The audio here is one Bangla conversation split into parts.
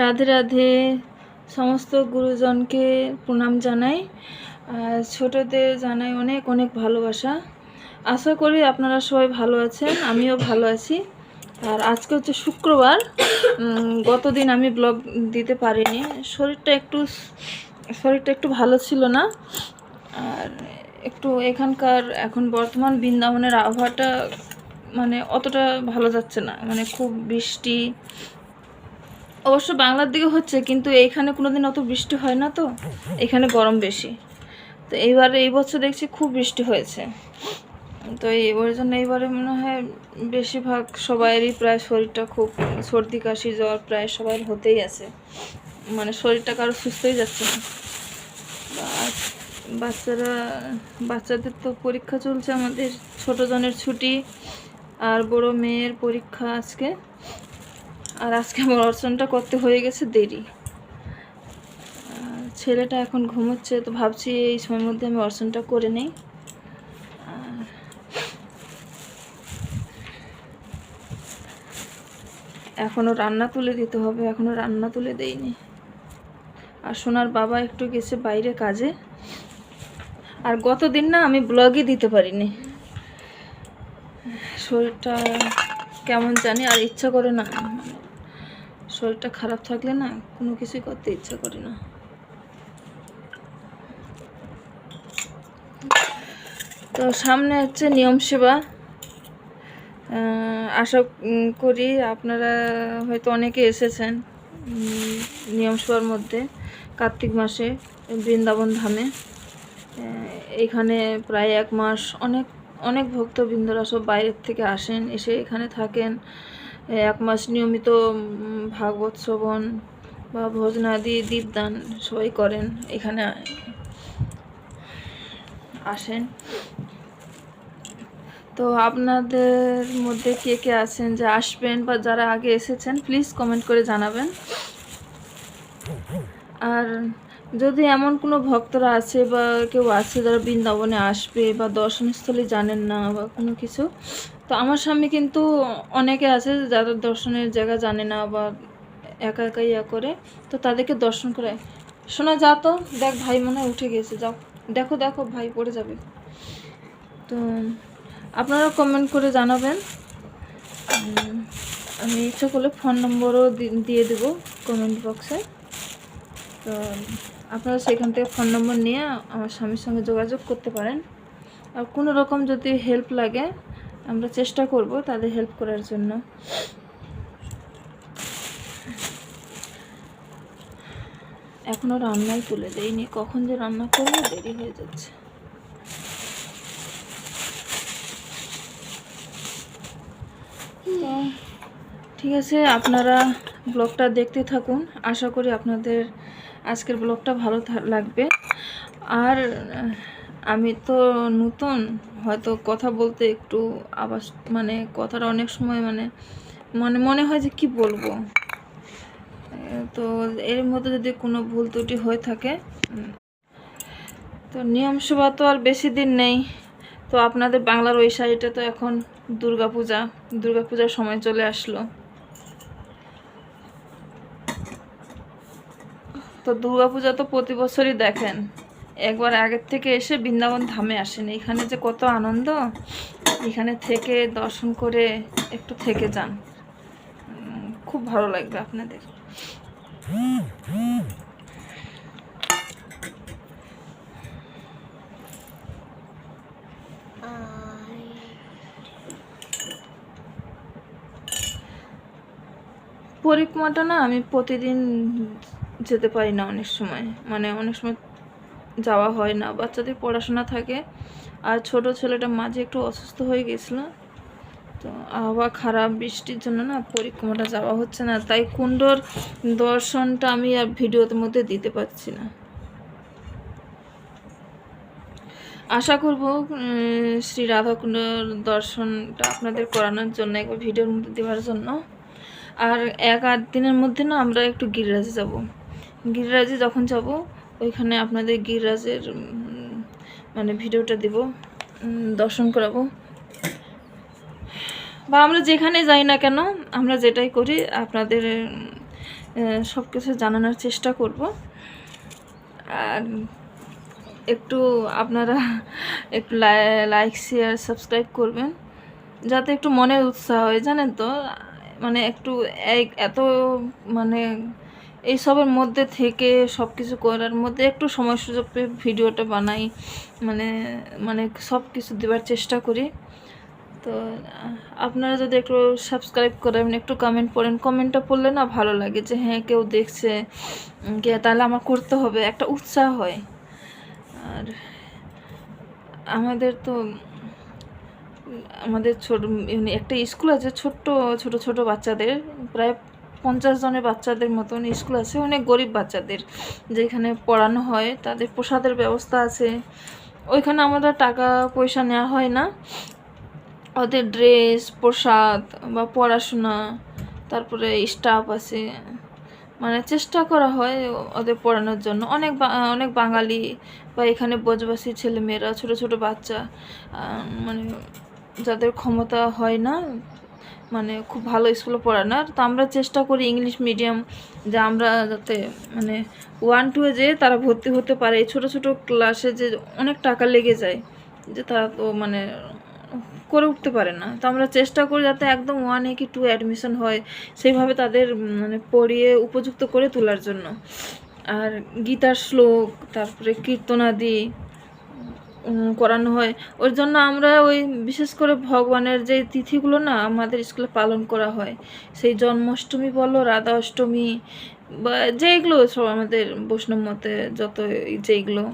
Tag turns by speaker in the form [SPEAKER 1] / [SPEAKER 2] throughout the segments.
[SPEAKER 1] রাধে রাধে সমস্ত গুরুজনকে প্রণাম জানাই। ছোটদের জানাই অনেক অনেক ভালোবাসা। আশা করি আপনারা সবাই ভালো আছেন, আমিও ভালো আছি। আর আজকে হচ্ছে শুক্রবার। গতদিন আমি ব্লগ দিতে পারিনি। শরীরটা একটু শরীরটা একটু ভালো ছিল না। আর একটু এখানকার এখন বর্তমান বৃন্দাবনের আবহাওয়াটা মানে অতটা ভালো যাচ্ছে না। মানে খুব বৃষ্টি অবশ্য বাংলার দিকে হচ্ছে, কিন্তু এইখানে কোনোদিন অত বৃষ্টি হয় না তো? এখানে গরম বেশি। তো এইবারে এই বছর দেখছি খুব বৃষ্টি হয়েছে। তো এবার জন্য এইবারে মনে হয় বেশিরভাগ সবাইয়েরই প্রায় শরীরটা খুব সর্দি, কাশি, জ্বর প্রায় সবার হতেই আছে। মানে শরীরটা কারও সুস্থই যাচ্ছে না। বাচ্চারা, বাচ্চাদের তো পরীক্ষা চলছে আমাদের, ছোট জনের ছুটি, আর বড় মেয়ের পরীক্ষা আজকে। আর আজকে আমার অর্চনটা করতে হয়ে গেছে দেরি। ছেলেটা এখন ঘুমোচ্ছে, তো ভাবছি এই সময়ের মধ্যে আমি অর্চনটা করে নেই। আর এখনও রান্না তুলে দিতে হবে, এখনও রান্না তুলে দেইনি। আর সোনার বাবা একটু গেছে বাইরে কাজে। আর গতদিন না আমি ব্লগই দিতে পারিনি। শরীরটা কেমন জানি আর ইচ্ছা করে না। শরীরটা খারাপ থাকলে না কোনো কিছুই করতে ইচ্ছা করে না। তো সামনে হচ্ছে নিয়ম সেবা। আশা করি আপনারা হয়তো অনেকে এসেছেন নিয়ম সেবার মধ্যে কার্তিক মাসে, বৃন্দাবন ধামে। এখানে প্রায় এক মাস অনেক অনেক ভক্তবৃন্দরা সব বাইরের থেকে আসেন, এসে এখানে থাকেন। এক মাস নিয়মিত ভাগবত শ্রবণ বা ভোজনাদি দীপদান সবাই করেন। এখানে আসেন। তো আপনাদের মধ্যে কে কে আছেন, যে আসবেন বা যারা আগে এসেছেন প্লিজ কমেন্ট করে জানাবেন। আর যদি এমন কোনো ভক্তরা আছে বা কেউ আছে যারা বৃন্দাবনে আসবে বা দর্শনস্থলী জানেন না বা কোনো কিছু, তো আমার সামনে কিন্তু অনেকে আছে যারা দর্শনের জায়গা জানে না বা একা একা ইয়া করে, তো তাদেরকে দর্শন করে। শোনা যা তো, দেখ, ভাই মনে হয় উঠে গেছে, যাও। দেখো দেখো, ভাই পড়ে যাবে। তো আপনারা কমেন্ট করে জানাবেন। আমি ইচ্ছা করলে ফোন নম্বরও দিয়ে দেবো কমেন্ট বক্সে তো আপনারা সেখান থেকে ফোন নম্বর নিয়ে আমার স্বামীর সঙ্গে যোগাযোগ করতে পারেন। আর কোনো রকম যদি হেল্প লাগে, আমরা চেষ্টা করব তাদের হেল্প করার জন্য। এখনও রান্নাই তুলে দেয়নি কখন যে রান্না করব দেরি হয়ে যাচ্ছে। ঠিক আছে, আপনারা ব্লগটা দেখতে থাকুন। আশা করি আপনাদের আজকের ব্লগটা ভালো লাগবে। আর আমি তো নতুন, হয়তো কথা বলতে একটু আবাস মানে কথাটা অনেক সময় মানে মনে মনে হয় যে কি বলব? তো এর মধ্যে যদি কোনো ভুল ত্রুটি হয়ে থাকে তো নিয়ম সভা তো আর বেশি দিন নেই। তো আপনাদের বাংলার ওই সাইডে তো এখন দুর্গাপূজা, দুর্গাপূজার সময় চলে আসলো। তো দুর্গাপূজা তো প্রতি বছরই দেখেন। একবার আগের থেকে এসে বৃন্দাবন ধামে আসেন। এখানে যে কত আনন্দ, এখানে থেকে দর্শন করে একটু থেকে যান। খুব ভালো লাগবে আপনাদের। পরিক্রমাটা না আমি প্রতিদিন যেতে পারি না অনেক সময়। মানে অনেক সময় যাওয়া হয় না। বাচ্চাদের পড়াশোনা থাকে। আর ছোট ছেলেটা মাঝে একটু অসুস্থ হয়ে গেছিল। তো আবহাওয়া খারাপ, বৃষ্টির জন্য না পরিক্রমাটা যাওয়া হচ্ছে না। তাই কুণ্ডর দর্শনটা আমি আর ভিডিওর মধ্যে দিতে পারছি না। আশা করব শ্রী রাধাকুণ্ডর দর্শনটা আপনাদের করানোর জন্য, একবার ভিডিওর মধ্যে দেওয়ার জন্য। আর এক আট দিনের মধ্যে না আমরা একটু গিরিরাজে যাব। গিরিরাজে যখন যাব, ওইখানে আপনাদের গিরিরাজের মানে ভিডিওটা দেব দর্শন করাবো। বা আমরা যেখানে যাই না কেন, আমরা যেটাই করি, আপনাদের সব কিছু জানানোর চেষ্টা করব। আর একটু আপনারা একটু লাইক শেয়ার সাবস্ক্রাইব করবেন, যাতে একটু মনের উৎসাহ হয়, জানেন তো? মানে একটু এক- এত মানে এইসবের মধ্যে থেকে সব কিছু করার মধ্যে একটু সময় সুযোগ পেয়ে ভিডিওটা বানাই মানে মানে সব কিছু দেওয়ার চেষ্টা করি। তো, আপনারা যদি একটু সাবস্ক্রাইব করেন, একটু কমেন্ট পড়েন কমেন্টটা পড়লে না ভালো লাগে যে হ্যাঁ কেউ দেখছে কে, তাহলে আমার করতে হবে, একটা উৎসাহ হয়। আর আমাদের তো, আমাদের ছোট মানে একটা স্কুল আছে ছোট্ট, ছোট ছোট বাচ্চাদের, প্রায় পঞ্চাশ জনের বাচ্চাদের মতন স্কুল আছে, অনেক গরিব বাচ্চাদের যেখানে পড়ানো হয়, তাদের প্রসাদের ব্যবস্থা আছে। ওইখানে আমাদের টাকা পয়সা নেওয়া হয় না। ওদের ড্রেস, প্রসাদ বা পড়াশোনা, তারপরে স্টাফ আছে। মানে চেষ্টা করা হয় ওদের পড়ানোর জন্য। অনেক অনেক বাঙালি বা এখানে বজবাসী ছেলেমেয়েরা, ছোট ছোট বাচ্চা মানে যাদের ক্ষমতা হয় না মানে খুব ভালো স্কুলে পড়ানোর। তো আমরা চেষ্টা করি ইংলিশ মিডিয়াম যে আমরা যাতে মানে ওয়ান টুয়ে যে তারা ভর্তি হতে পারে। এই ছোটো ছোটো ক্লাসে যে অনেক টাকা লেগে যায় যে তারা তো মানে করে উঠতে পারে না। তো আমরা চেষ্টা করি যাতে একদম ওয়ানে কি টু অ্যাডমিশন হয়, সেইভাবে তাদের মানে পড়িয়ে উপযুক্ত করে তোলার জন্য। আর গীতার শ্লোক, তারপরে কীর্তনাদি করানো হয়। ওর জন্য আমরা ওই বিশেষ করে ভগবানের যে তিথিগুলো না আমাদের স্কুলে পালন করা হয়। সেই জন্মাষ্টমী বলো রাধা অষ্টমী বা যেইগুলো সব আমাদের বৈষ্ণব মতে যত যেইগুলো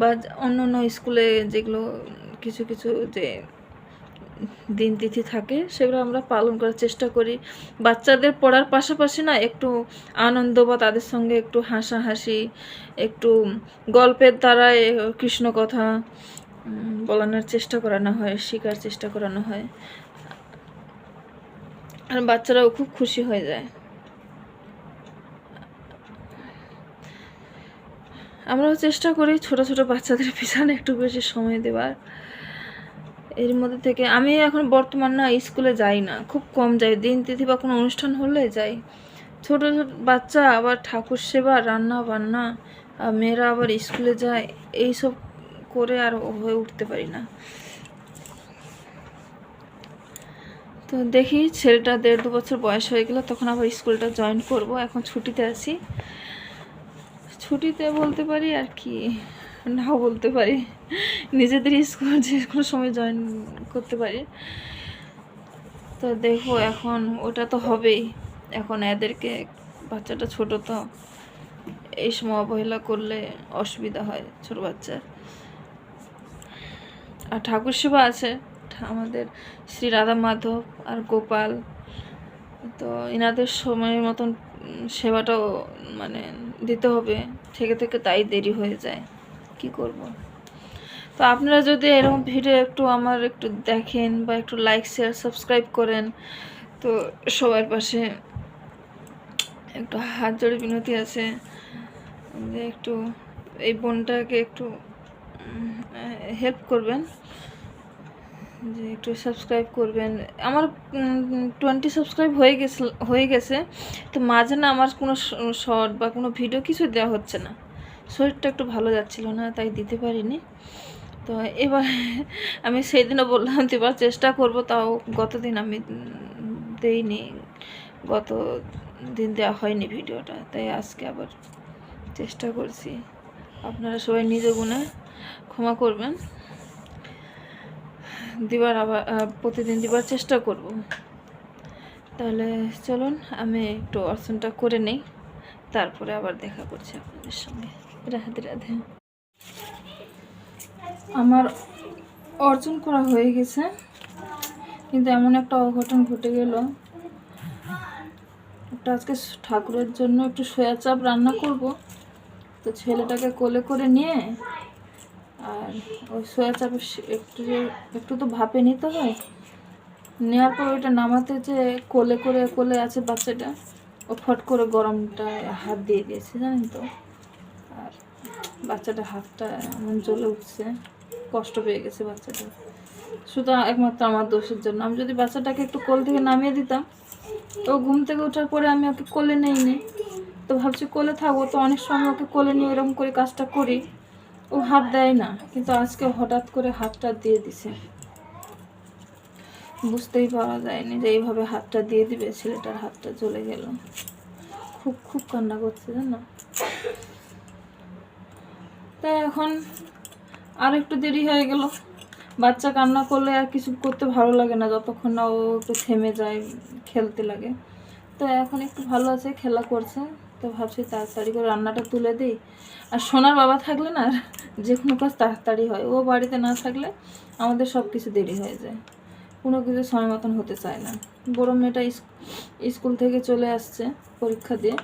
[SPEAKER 1] বা অন্য অন্য স্কুলে যেগুলো কিছু কিছু যে দিন তিথি থাকে, সেগুলো আমরা পালন করার চেষ্টা করি। বাচ্চাদের পড়ার পাশাপাশি না একটু আনন্দ বা তাদের সঙ্গে একটু হাসাহাসি, একটু গল্পের দ্বারা কৃষ্ণ কথা বলানোর চেষ্টা করানো হয়, শেখার চেষ্টা করানো হয়। আর বাচ্চারাও খুব খুশি হয়ে যায়। আমরাও চেষ্টা করি ছোট ছোট বাচ্চাদের পিছনে একটু বেশি সময় দেওয়ার। এর মধ্যে থেকে আমি এখন বর্তমান না, স্কুলে যাই না। খুব কম যাই। দিন তিথি বা কোনো অনুষ্ঠান হলে যাই। ছোট ছোট বাচ্চা আবার ঠাকুর সেবা, রান্না বান্না মেয়েরা আবার স্কুলে যায় এইসব করে আর হয়ে উঠতে পারি না। তো দেখি ছেলেটা দেড় দু বছর বয়স হয়ে গেলে, তখন আবার স্কুলটা জয়েন করব। এখন ছুটিতে আছি। ছুটিতে বলতে পারি আর কি নাও বলতে পারি। নিজেদের স্কুল যে কোনো সময় জয়েন করতে পারি। তো দেখো এখন ওটা তো হবেই। এখন এদেরকে, বাচ্চাটা ছোট তো, এই সময় অবহেলা করলে অসুবিধা হয় ছোট বাচ্চার। আর ঠাকুর সেবা আছে, আমাদের শ্রী রাধা মাধব আর গোপাল। তো এনাদের সময়ের মতন সেবাটাও মানে দিতে হবে, থেকে থেকে তাই দেরি হয়ে যায়। কি করব? তো আপনারা যদি এরকম ভিডিও একটু আমার একটু দেখেন বা একটু লাইক শেয়ার সাবস্ক্রাইব করেন, তো সবার পাশে একটু হাত জোড়ে বিনতি আছে। যে একটু এই বোনটাকে একটু হেল্প করবেন, যে একটু সাবস্ক্রাইব করবেন। আমার টোয়েন্টি সাবস্ক্রাইব হয়ে গেছে হয়ে গেছে, তো মাঝে না আমার কোনো শর্ট বা কোনো ভিডিও কিছু দেওয়া হচ্ছে না। শরীরটা একটু ভালো যাচ্ছিল না, তাই দিতে পারিনি। তো এবার আমি সেই দিনও বললাম দেবার চেষ্টা করব। তাও গতদিন আমি দেইনি, গত দিন দেওয়া হয়নি ভিডিওটা, তাই আজকে আবার চেষ্টা করছি। আপনারা সবাই নিজে গুণে ক্ষমা করবেন। দিবার আবার প্রতিদিন দিবার চেষ্টা করব। তাহলে চলুন, আমি একটু অর্চনটা করে নেই, তারপরে আবার দেখা করছি আপনাদের সঙ্গে। রাধে রাধে। আমার অর্জন করা হয়ে গেছে, কিন্তু এমন একটা অঘটন ঘটে গেল। একটা আজকে ঠাকুরের জন্য একটু সয়া চাপ রান্না করব। তো ছেলেটাকে কোলে করে নিয়ে, আর ওই সয়া চাপ একটু যে- একটু তো ভাপে নিতে হয়, নেওয়ার পর ওইটা নামাতে যে কোলে করে কোলে আছে বাচ্চাটা, ও ফট করে গরমটা হাত দিয়ে দিয়েছে, জানেন তো। বাচ্চাটা হাতটা এমন জ্বলে উঠছে, কষ্ট পেয়ে গেছে বাচ্চাটা। শুধু একমাত্র আমার দোষের জন্য। আমি যদি বাচ্চাটাকে একটু কোল থেকে নামিয়ে দিতাম, তো ঘুম থেকে ওঠার পরে আমি ওকে কোলে নেইনি। তো ভাবছি কোলে থাকব, তো অনেক সময় ওকে কোলে নিয়ে এরকম করে কাজটা করি। ও হাত দেয় না, কিন্তু আজকে হঠাৎ করে হাতটা দিয়ে দিছে। বুঝতেই পারা যায়নি যে এইভাবে হাতটা দিয়ে দিবে, ছেলেটার হাতটা চলে গেল। খুব খুব কান্না করছে, জানো? তাই এখন আর একটু দেরি হয়ে গেল। বাচ্চা কান্না করলে আর কিছু করতে ভালো লাগে না, যতক্ষণ না ও একটু থেমে যায়, খেলতে লাগে। তো এখন একটু ভালো আছে, খেলা করছে। তো ভাবছি তাড়াতাড়ি করে রান্নাটা তুলে দিই। আর সোনার বাবা থাকলে না, আর যে কোনো কাজ তাড়াতাড়ি হয়। ও বাড়িতে না থাকলে আমাদের সব কিছু দেরি হয়ে যায়। কোনো কিছু সময় মতন হতে চায় না। বড় মেয়েটা স্কুল থেকে চলে আসছে পরীক্ষা দিয়ে।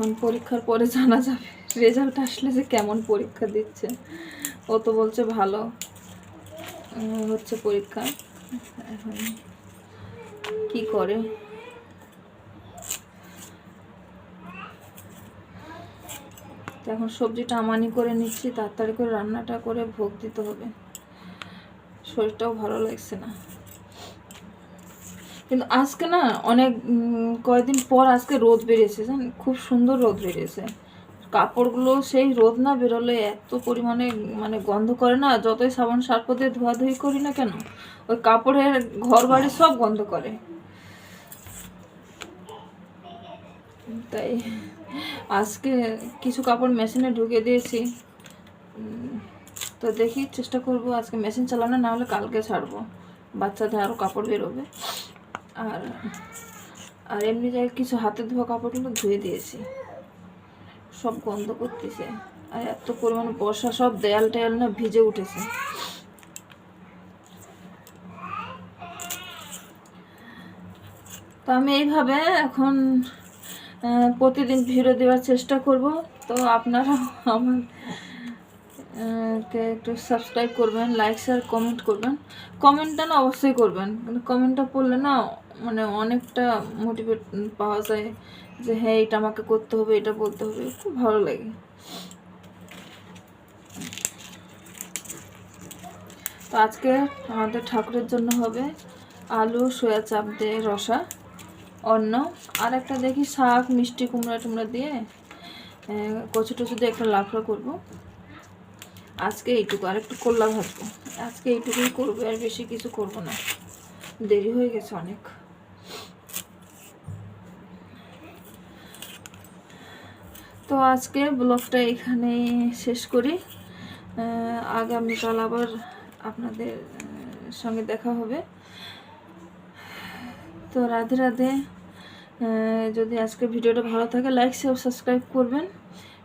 [SPEAKER 1] এখন পরীক্ষার পরে জানা যাবে রেজাল্ট আসলে যে কেমন পরীক্ষা দিচ্ছে। ও তো বলছে ভালো হচ্ছে পরীক্ষা। এখন কি করে? এখন সবজিটা আমানি করে নিচ্ছি, তাড়াতাড়ি করে রান্নাটা করে ভোগ দিতে হবে। শরীরটাও ভালো লাগছে না। কিন্তু আজকে না অনেক কয়েকদিন পর আজকে রোদ বেরিয়েছে জান খুব সুন্দর রোদ বেরিয়েছে। কাপড়গুলো সেই রোদ না বেরোলে এত পরিমাণে মানে গন্ধ করে না, যতই সাবান সার্প দিয়ে ধোয়াধুয়ি করি না কেন, ওই কাপড়ের ঘর বাড়ি সব গন্ধ করে। তাই আজকে কিছু কাপড় মেশিনে ঢুকে দিয়েছি। তো দেখি চেষ্টা করব আজকে মেশিন চালানো, না হলে কালকে ছাড়বো। বাচ্চাদের আরও কাপড় বেরোবে। আর আর এমনি জায়গায় কিছু হাতে ধোয়া কাপড়গুলো ধুয়ে দিয়েছি। সব গন্ধ করতেছে। আর এত পরিমাণ বর্ষা, সব দেয়াল টেয়াল না ভিজে উঠেছে। তো আমি এইভাবে এখন প্রতিদিন ভিডিও দেওয়ার চেষ্টা করব। তো আপনারা আমার একটু সাবস্ক্রাইব করবেন লাইক শেয়ার কমেন্ট করবেন। কমেন্টটা না অবশ্যই করবেন। কিন্তু কমেন্টটা পড়লে না মানে অনেকটা মোটিভেট পাওয়া যায় যে হ্যাঁ এটা আমাকে করতে হবে, এটা বলতে হবে। খুব ভালো লাগে। তো আজকে আমাদের ঠাকুরের জন্য হবে আলু, সয়া চাপ দিয়ে রসা, অন্ন, আর একটা দেখি শাক, মিষ্টি, কুমড়া টুমড়া দিয়ে কচু টচু দিয়ে একটা লাফড়া করব। আজকে এইটুকু আর একটু করলা ভাজবো। আজকে এইটুকুই করব, আর বেশি কিছু করব না। দেরি হয়ে গেছে অনেক। তো আজকে ব্লগটা এখানে শেষ করি। আগামীকাল আবার আপনাদের সঙ্গে দেখা হবে। তো রাধে রাধে। যদি আজকে ভিডিওটা ভালো থাকে লাইক শেয়ার সাবস্ক্রাইব করবেন।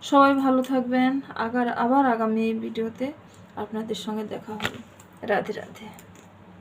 [SPEAKER 1] সবাই ভালো থাকবেন। আগার, আবার আগামী ভিডিওতে আপনাদের সঙ্গে দেখা হবে। রাধে রাধে।